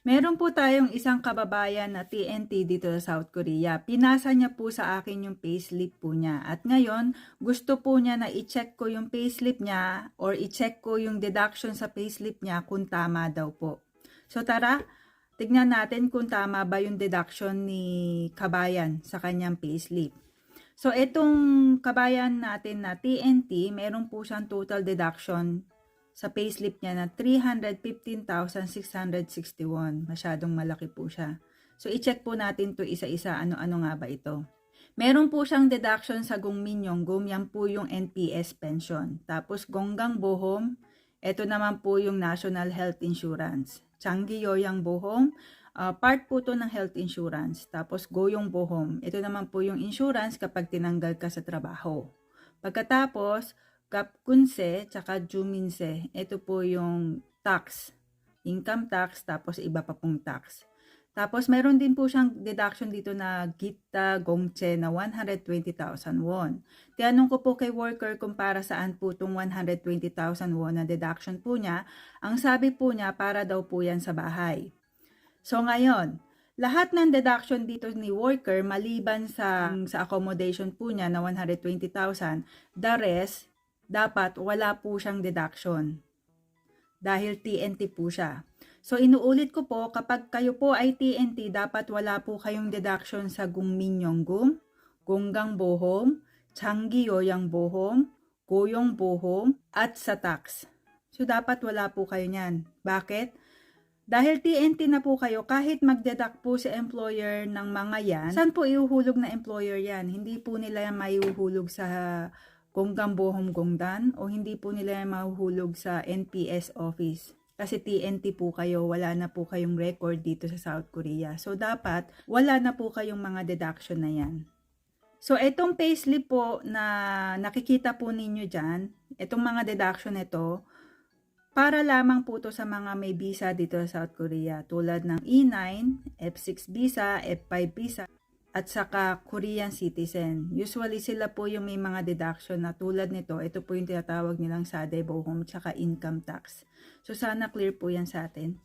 Meron po tayong isang kababayan na TNT dito sa South Korea. Pinasa niya po sa akin yung payslip po niya. At ngayon, gusto po niya na i-check ko yung payslip niya or i-check ko yung deduction sa payslip niya kung tama daw po. So tara, tignan natin kung tama ba yung deduction ni kabayan sa kanyang payslip. So itong kabayan natin na TNT, meron po siyang total deduction sa payslip niya na 315,661. Masyadong malaki po siya. So, i-check po natin to isa-isa. Ano-ano nga ba ito? Meron po siyang deduction sa Gongminyongsum. Yan po yung NPS pension. Tapos, Gonggang Bohom. Ito naman po yung National Health Insurance. Changi Yoyang Bohom. ah, part po to ng health insurance. Tapos, Goyong Bohom. Ito naman po yung insurance kapag tinanggal ka sa trabaho. Pagkatapos, Kapkunse, tsaka Juminse. Ito po yung tax. Income tax, tapos iba pa pong tax. Tapos, meron din po siyang deduction dito na Gita Gongche na 120,000 won. Tinanong ko po kay worker kung para saan po itong 120,000 won na deduction po niya. Ang sabi po niya, para daw po yan sa bahay. So, ngayon, lahat ng deduction dito ni worker maliban sa sa accommodation po niya na 120,000, the rest dapat wala po siyang deduction. Dahil TNT po siya. So inuulit ko po, kapag kayo po ay TNT, dapat wala po kayong deduction sa Gungminyongsum, Gonggang Bohom, Changi Yoyang Bohom, Goyong Bohom, at sa tax. So dapat wala po kayo niyan. Bakit? Dahil TNT na po kayo, kahit magdeduct po si employer ng mga yan, saan po iuhulog na employer yan? Hindi po nila yan maiuhulog sa Gonggang Bohom Gongdan o hindi po nila mahuhulog sa NPS office. Kasi TNT po kayo, wala na po kayong record dito sa South Korea. So dapat wala na po kayong mga deduction na yan. So itong payslip po na nakikita po ninyo dyan, itong mga deduction nito, para lamang po to sa mga may visa dito sa South Korea tulad ng E9, F6 visa, F5 visa at saka Korean citizen. Usually sila po yung may mga deduction na tulad nito. Ito po yung tinatawag nilang Sade Bohom tsaka income tax. So sana clear po yan sa atin.